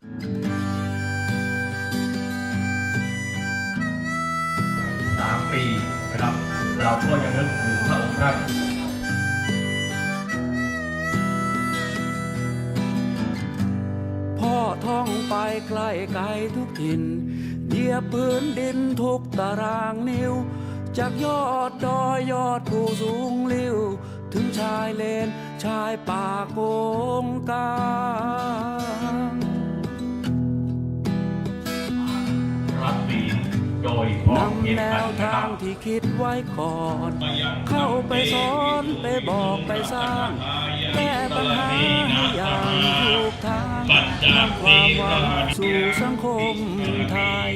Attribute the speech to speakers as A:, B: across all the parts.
A: สามปีนะครับ เราก็ยังนึกถึงพระองค์ท่าน
B: พ่อท่องไปไกลไกลทุกถิ่นเหยียบพื้นดินทุกตารางนิ้ว จากยอดดอยยอดภูสูงลิ้ว ถึงชายเลนชายป่าโกงกา แน
A: ติพัน
B: วทางที่คิดไว้ก่อน เข้าไปสอนไปบอกไปสร้างแก้ปัญหาให้อย่างถูกทางนำความหวังสู่สังคมไทย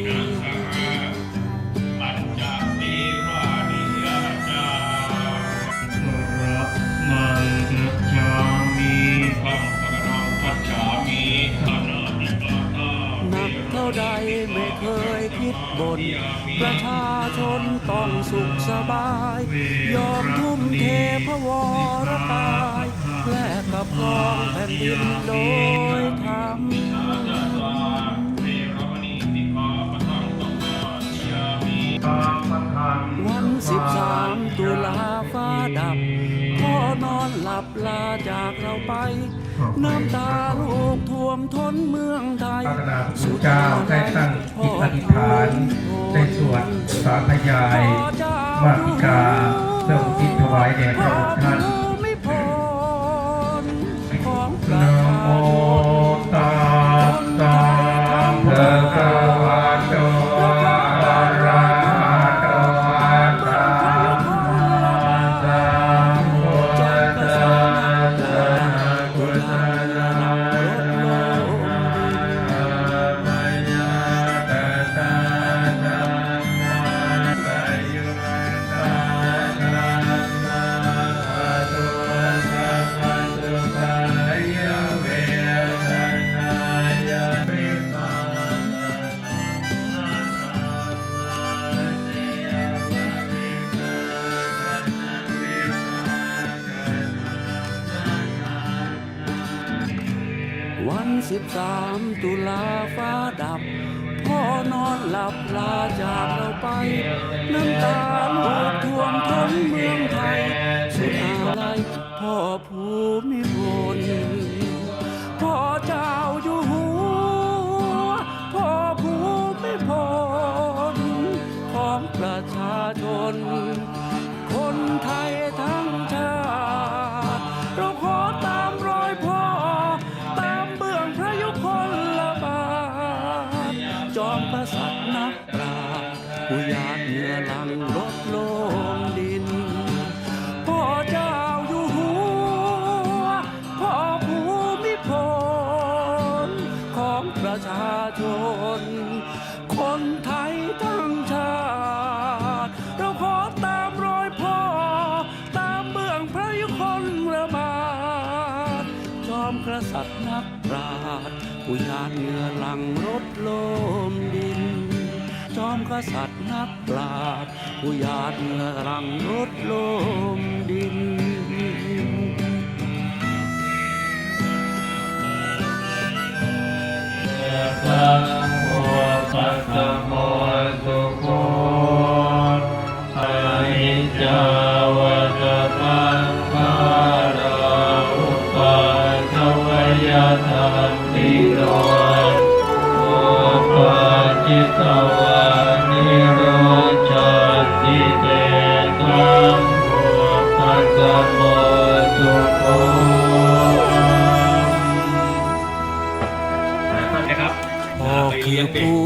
A: นัก
B: เท่าใดไม่เคยคิดบน ประชาชนต้องสุขสบาย ยอมทุ่มเทพระวรกายแลกกับกองแผ่นดินโดยธรรมวันสิบสามตุลาฟ้าดับพ่อนอนหลับ ลาจากเราไป น้ำตาลูกท่วมท้นเมืองไทย
C: พระกนาถเจ้าได้ตั้งจิตอธิษฐานได้สวดสาธยายมาติกาเพื่ออุทิศถวายแด่พระองค์ท่าน สิ
B: บสามตุลาฟ้าดับ พ่อนอนหลับลาจากเราไป น้ำตาลูกท่วมท้นเมืองไทยสุดอาลัยพ่อภูมิพล ษัตริย์นักปราชญ์ผู้ยาดเหงื่อหลังรถโลมดิน จอมกษัตริย์นักปราชญ์ผู้ยาดเหงื่อหลังรถโลมดิน
C: สังโฆปัสสโม ครั
A: บ
B: พ่อคือผู้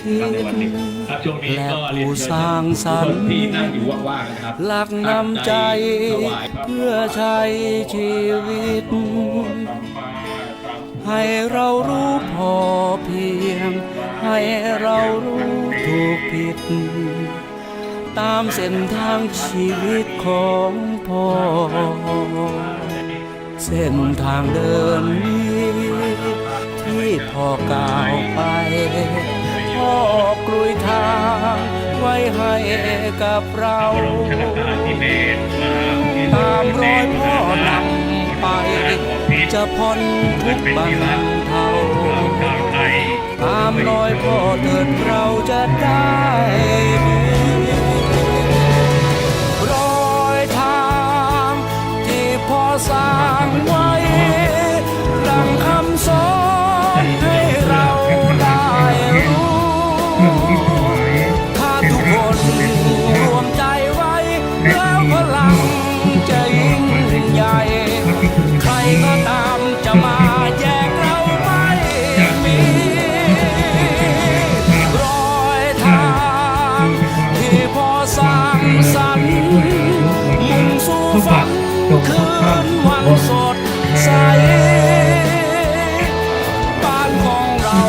B: คิด
A: ในวันนี้ครับช่วงนี้ก็เรียนเชิญ
B: สร้างสรร
A: ทุกคน
B: ค์
A: ที่นั่งอยู่ว่างๆนะครับ
B: หลักนำใจเพื่อใช้ชีวิต ให้เรารู้พอเพียง ให้เรารู้ถูกผิด ตามเส้นทางชีวิตของพ่อ เส้นทางเดินนี้ที่พ่อก้าวไปพ่อกลุยทางไว้ให้กับเราตามรอยพ่อนำ จะพ้นทุกบังเทาตามรอยพ่อเถิดเราจะได้ มีรอยทางที่พอสร้างสรรค์มุ่งสู่ฝันคืนวันสดใสบ้านของเรา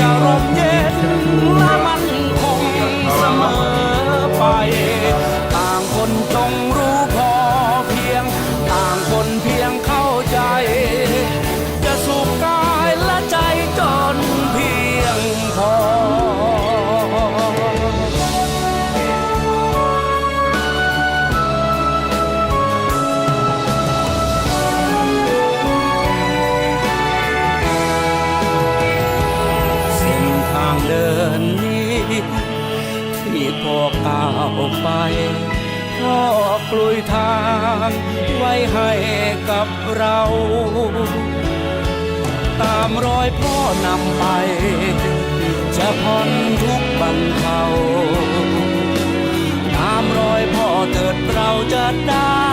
B: จะร่มเย็นและ พ่อกลุยทางไว้ให้กับเรา ตามรอยพ่อนำไป จะพ้นทุกบรรเทาตามรอยพ่อเถิดเราจะได้